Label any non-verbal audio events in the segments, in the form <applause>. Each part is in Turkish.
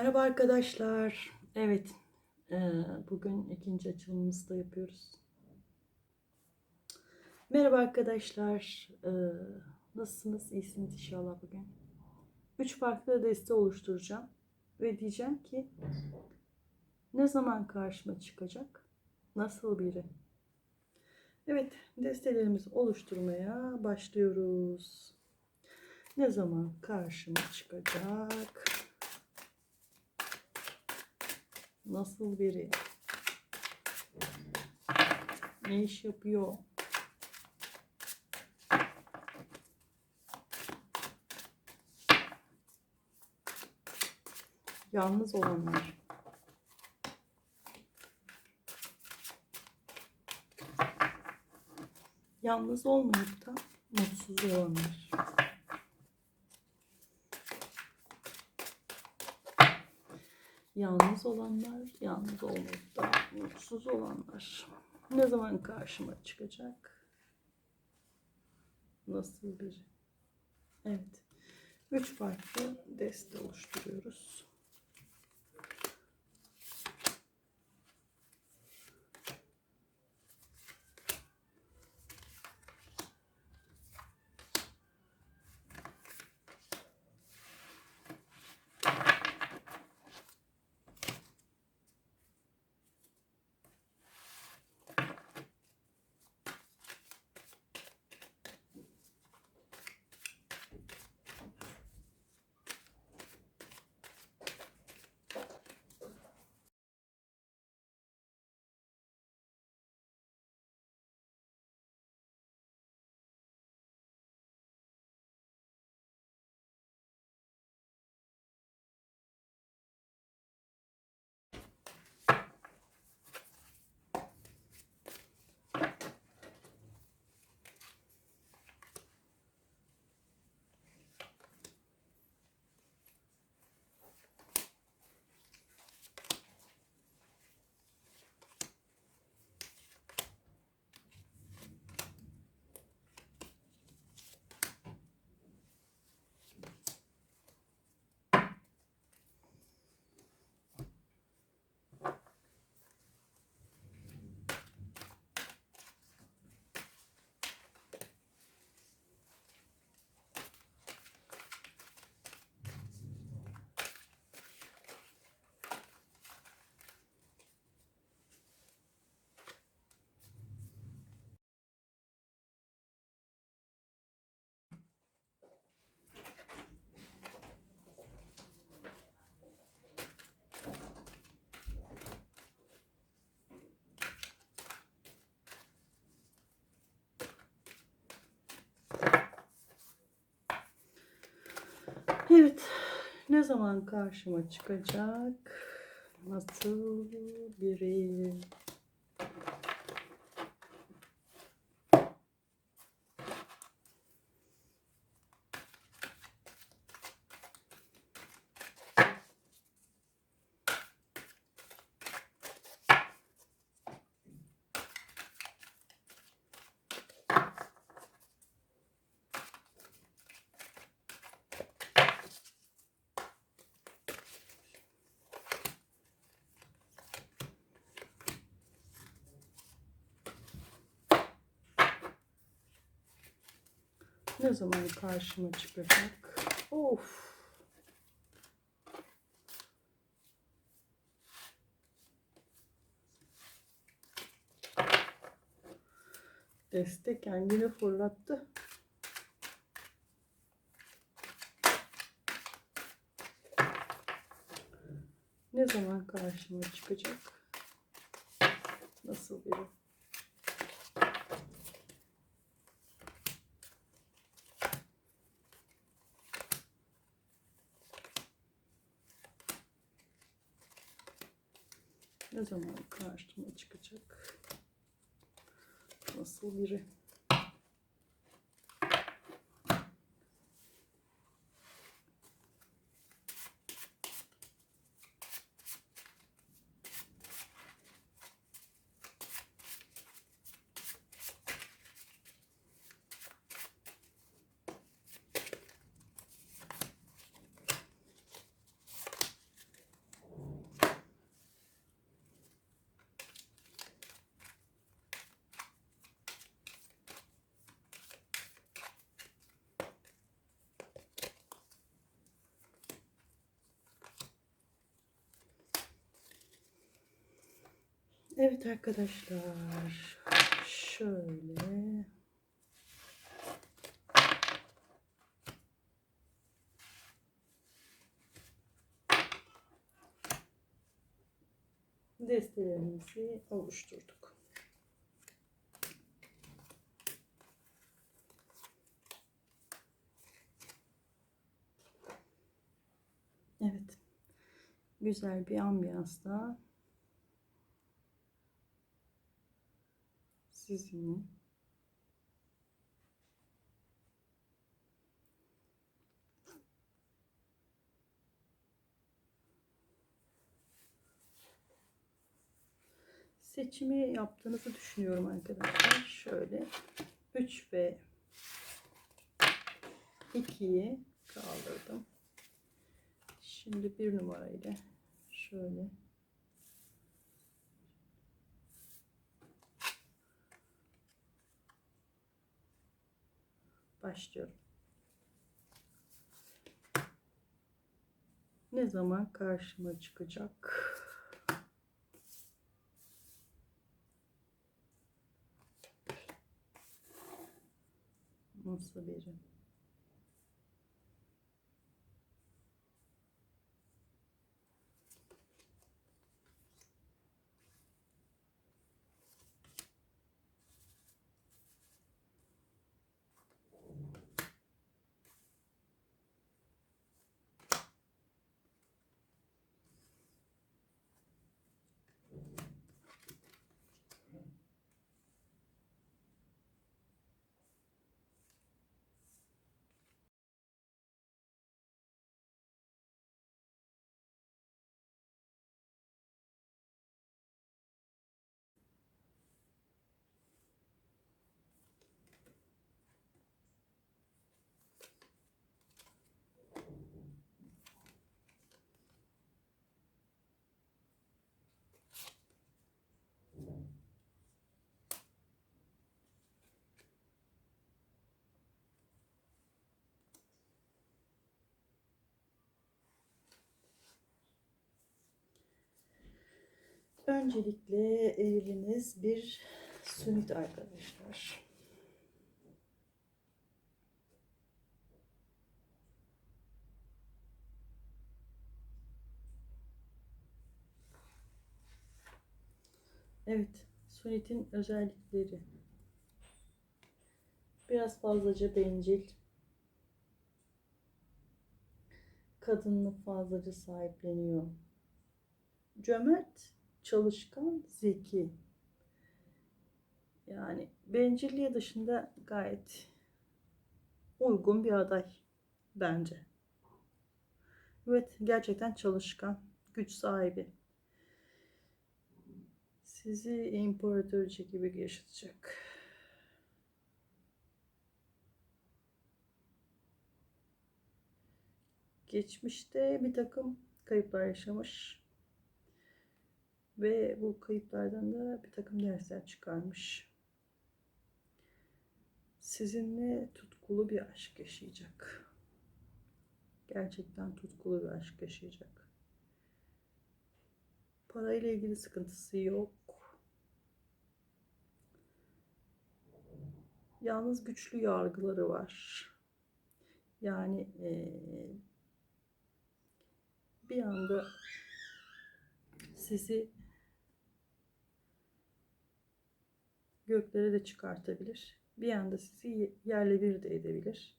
Merhaba arkadaşlar. Evet, eee, bugün ikinci açılımımızı da yapıyoruz. Merhaba arkadaşlar. Eee, nasılsınız? İyisiniz inşallah bugün. Üç farklı deste oluşturacağım ve diyeceğim ki ne zaman karşıma çıkacak? Nasıl biri? Evet, destelerimizi oluşturmaya başlıyoruz. Ne zaman karşıma çıkacak? Nasıl biri? Ne iş yapıyor? Yalnız olanlar. Yalnız olmayıp da mutsuz olanlar. Yalnız olanlar, yalnız olmayıp da mutsuz olanlar. Ne zaman karşıma çıkacak? Nasıl bir? Evet. Üç farklı deste oluşturuyoruz. Evet. Ne zaman karşıma çıkacak? Nasıl biri? Ne zaman karşıma çıkacak? Of. Destek kendini fırlattı. Ne zaman karşıma çıkacak? Nasıl biri? Ne zaman karşıma çıkacak? Nasıl biri? Evet arkadaşlar. Şöyle. Destelerimizi oluşturduk. Evet. Güzel bir sizinle seçimi yaptığınızı düşünüyorum arkadaşlar. Şöyle 3 ve 2'yi kaldırdım. Şimdi bir numarayla şöyle başlıyorum. Ne zaman karşıma çıkacak? Nasıl biri? Öncelikle evliliğiniz bir sünnet arkadaşlar. Evet, sünnetin özellikleri. Biraz fazlaca bencil. Kadını fazlaca sahipleniyor. Cömert çalışkan, zeki. Yani bencilliği dışında gayet uygun bir aday bence. Evet, gerçekten çalışkan, güç sahibi. Sizi imparatoriçe gibi yaşatacak. Geçmişte bir takım kayıplar yaşamış ve bu kayıplardan da bir takım dersler çıkarmış. Sizinle tutkulu bir aşk yaşayacak. Gerçekten tutkulu bir aşk yaşayacak. Parayla ilgili sıkıntısı yok. Yalnız güçlü yargıları var. Yani ee, bir anda sizi göklere de çıkartabilir. Bir anda sizi yerle bir de edebilir.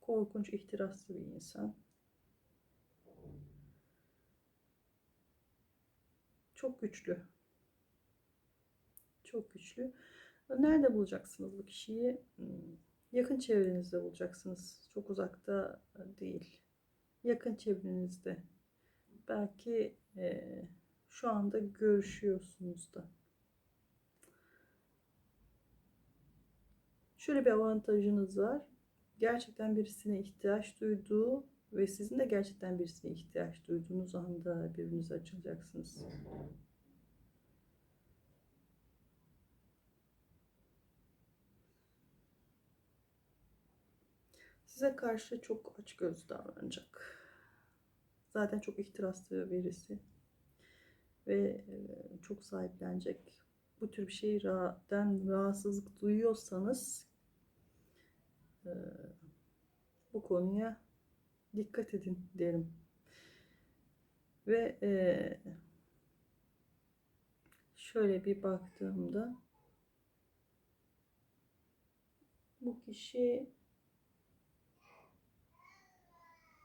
Korkunç, ihtiraslı bir insan. Çok güçlü. Çok güçlü. Nerede bulacaksınız bu kişiyi? Hmm, yakın çevrenizde bulacaksınız. Çok uzakta değil. Yakın çevrenizde. Belki e, şu anda görüşüyorsunuz da. Şöyle bir avantajınız var. Gerçekten birisine ihtiyaç duyduğu ve sizin de gerçekten birisine ihtiyaç duyduğunuz anda birbirinize açılacaksınız. Size karşı çok açgözlü davranacak. Zaten çok ihtiraslı birisi. ve e, çok sahiplenecek. Bu tür bir şeyden rahatsızlık duyuyorsanız e, bu konuya dikkat edin derim. Ve e, şöyle bir baktığımda bu kişi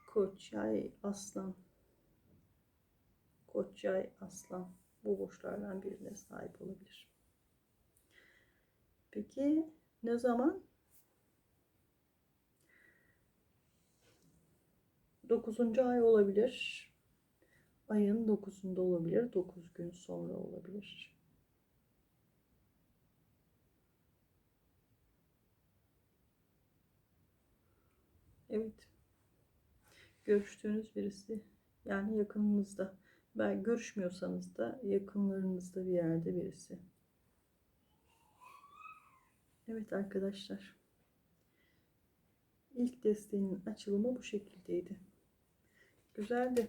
Koç yay aslan Koç yay aslan bu burçlardan birine sahip olabilir. Peki ne zaman? 9. ay olabilir. Ayın 9'unda olabilir. 9 gün sonra olabilir. Evet. Görüştüğünüz birisi yani yakınınızda. Ben görüşmüyorsanız da yakınlarınızda bir yerde birisi. Evet arkadaşlar. İlk desteğinin açılımı bu şekildeydi. Güzeldi.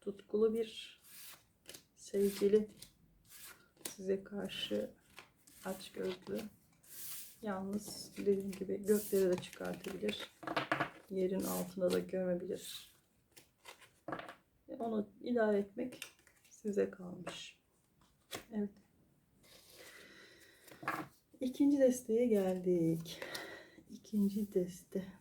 Tutkulu bir sevgili size karşı aç gözlü. Yalnız dediğim gibi göklere de çıkartabilir. Yerin altına da gömebilir. Onu idare etmek size kalmış. Evet. İkinci desteğe geldik. İkinci deste.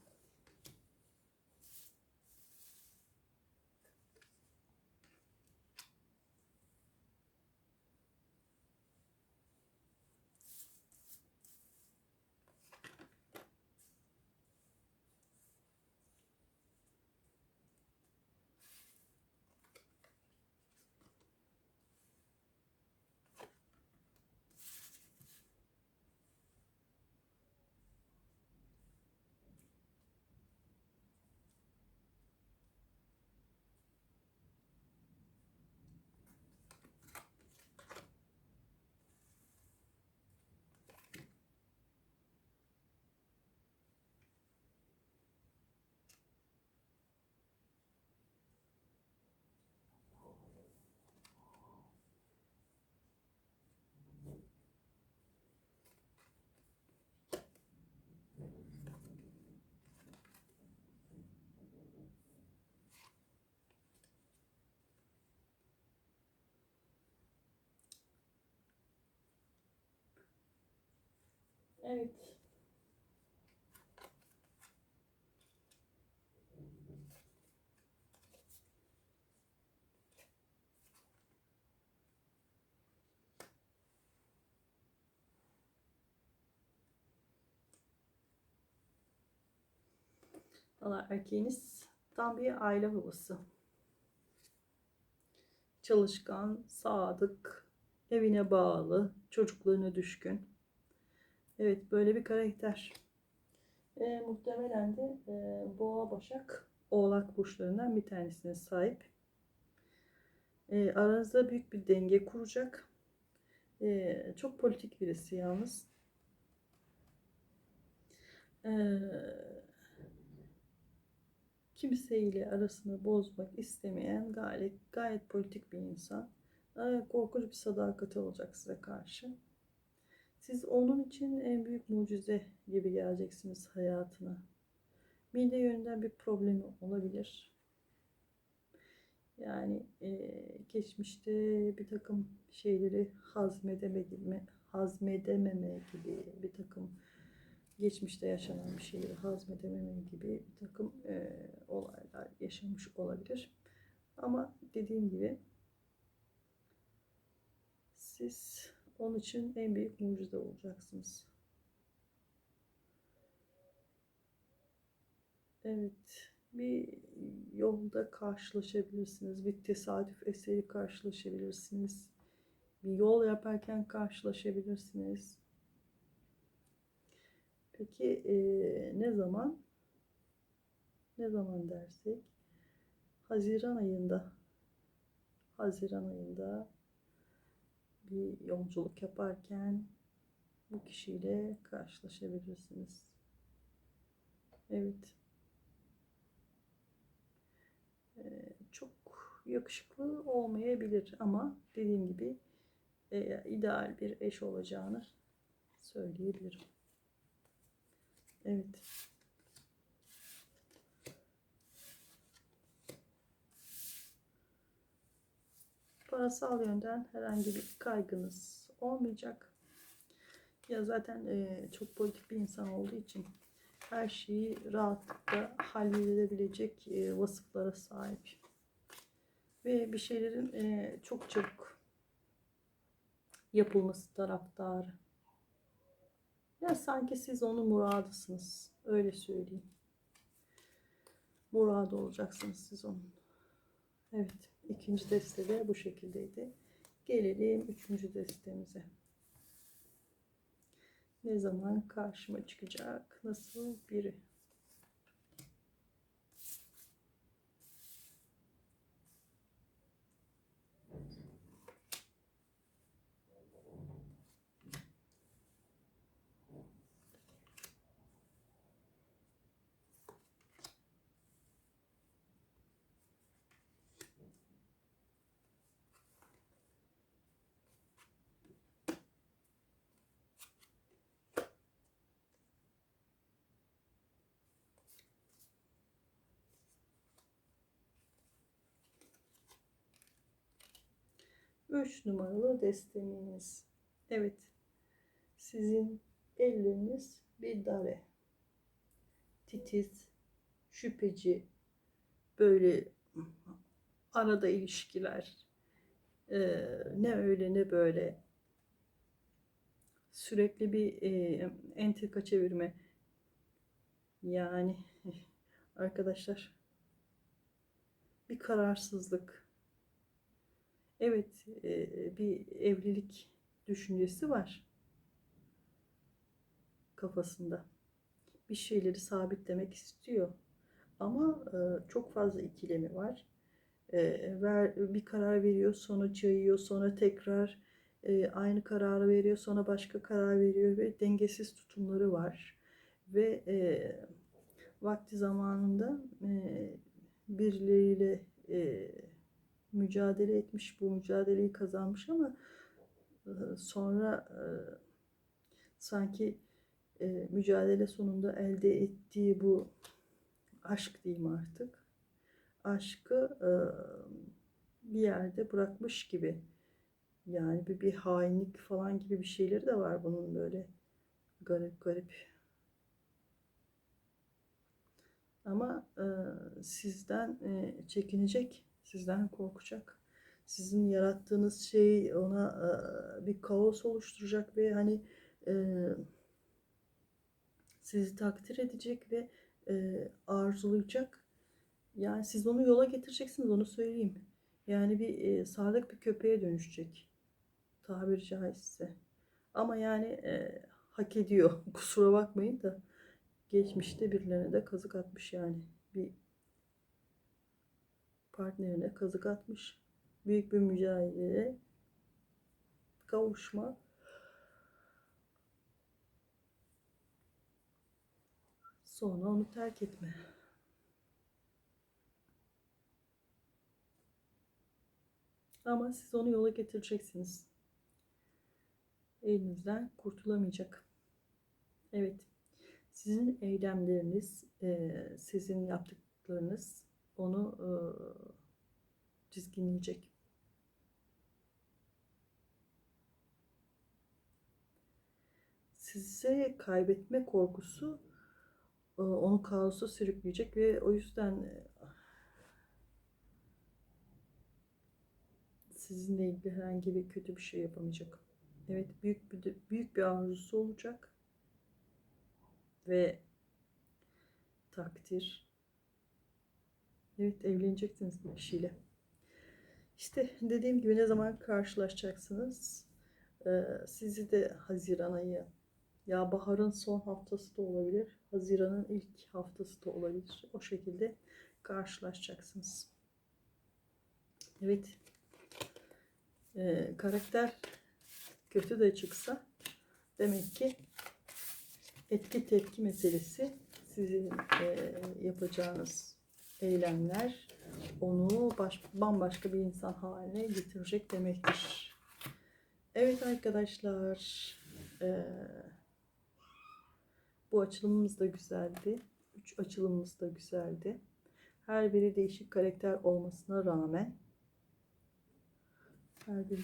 Evet. Valla erkeğiniz tam bir aile babası. Çalışkan, sadık, evine bağlı, çocuklarına düşkün. Evet böyle bir karakter. E, muhtemelen de e, boğa başak oğlak burçlarından bir tanesine sahip. E, aranızda büyük bir denge kuracak. E, çok politik birisi yalnız. E, kimseyle arasını bozmak istemeyen gayet, gayet politik bir insan. E, korkunç bir sadakati olacak size karşı. Siz onun için en büyük mucize gibi geleceksiniz hayatına. Mide yönünden bir problemi olabilir. Yani e, geçmişte bir takım şeyleri hazmedeme gibi, hazmedememe gibi bir takım geçmişte yaşanan bir şeyleri hazmedememe gibi bir takım e, olaylar yaşamış olabilir. Ama dediğim gibi siz onun için en büyük mucize olacaksınız. Evet, bir yolda karşılaşabilirsiniz. Bir tesadüf eseri karşılaşabilirsiniz. Bir yol yaparken karşılaşabilirsiniz. Peki e, ne zaman? Ne zaman dersek? Haziran ayında. Haziran ayında bir yolculuk yaparken bu kişiyle karşılaşabilirsiniz. Evet. Ee, çok yakışıklı olmayabilir ama dediğim gibi e, ideal bir eş olacağını söyleyebilirim. Evet. Parasal yönden herhangi bir kaygınız olmayacak. Ya zaten e, çok politik bir insan olduğu için her şeyi rahatlıkla halledilebilecek e, vasıflara sahip. Ve bir şeylerin e, çok çabuk yapılması taraftarı. Ya sanki siz onun muradısınız. Öyle söyleyeyim. Muradı olacaksınız siz onun. Evet. İkinci deste de bu şekildeydi. Gelelim üçüncü destemize. Ne zaman karşıma çıkacak? Nasıl biri? Üç numaralı destemiz. Evet. Sizin elleriniz bir dare. Titiz, şüpheci, böyle arada ilişkiler. Ee, ne öyle ne böyle. Sürekli bir e, entrika çevirme. Yani <laughs> arkadaşlar bir kararsızlık. Evet, e, bir evlilik düşüncesi var kafasında. Bir şeyleri sabitlemek istiyor. Ama e, çok fazla ikilemi var. E, ver, bir karar veriyor, sonra cayıyor, sonra tekrar aynı kararı veriyor, sonra başka karar veriyor ve dengesiz tutumları var. Ve e, vakti zamanında e, birileriyle e, mücadele etmiş, bu mücadeleyi kazanmış ama e, sonra e, sanki e, mücadele sonunda elde ettiği bu aşk diyeyim artık. Aşkı bir yerde bırakmış gibi. Yani bir, bir hainlik falan gibi bir şeyleri de var bunun böyle garip garip. Ama sizden çekinecek Sizden korkacak. Sizin yarattığınız şey ona e, bir kaos oluşturacak ve hani e, sizi takdir edecek ve e, arzulayacak. Yani siz onu yola getireceksiniz onu söyleyeyim. Yani bir sadık bir köpeğe dönüşecek. Tabiri caizse. Ama yani e, hak ediyor. <laughs> Kusura bakmayın da geçmişte birilerine de kazık atmış yani. Bir partnerine kazık atmış. Büyük bir mücadele, kavuşma. Sonra onu terk etme. Ama siz onu yola getireceksiniz. Elinizden kurtulamayacak. Evet. Sizin eylemleriniz, sizin yaptıklarınız onu e, dizginleyecek. Size kaybetme korkusu e, onu kaosa sürükleyecek ve o yüzden e, sizinle ilgili herhangi bir kötü bir şey yapamayacak. Evet büyük bir büyük bir arzusu olacak ve takdir Evet evleneceksiniz bir kişiyle. İşte dediğim gibi ne zaman karşılaşacaksınız? Ee, sizi de Haziran ayı ya baharın son haftası da olabilir. Haziran'ın ilk haftası da olabilir. O şekilde karşılaşacaksınız. Evet. Ee, karakter kötü de çıksa demek ki etki tepki meselesi sizin e, yapacağınız eylemler onu baş, bambaşka bir insan haline getirecek demektir. Evet arkadaşlar. eee, bu açılımımız da güzeldi. Üç açılımımız da güzeldi. Her biri değişik karakter olmasına rağmen her biri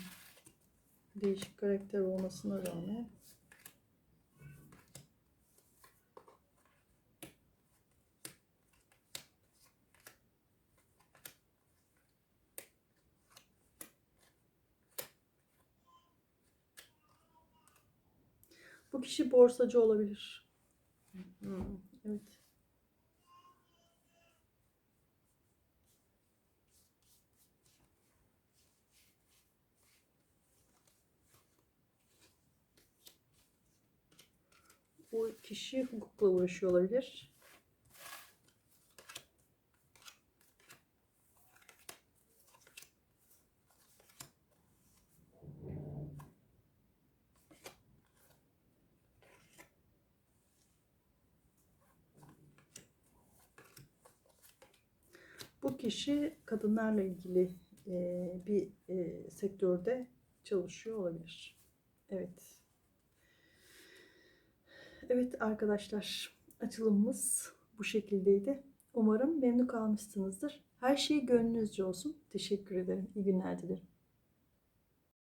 değişik karakter olmasına rağmen bu kişi borsacı olabilir. Hmm, evet. Bu kişi hukukla uğraşıyor olabilir. Bu kişi kadınlarla ilgili e, bir e, sektörde çalışıyor olabilir. Evet. Evet arkadaşlar açılımımız bu şekildeydi. Umarım memnun kalmışsınızdır. Her şey gönlünüzce olsun. Teşekkür ederim. İyi günler dilerim.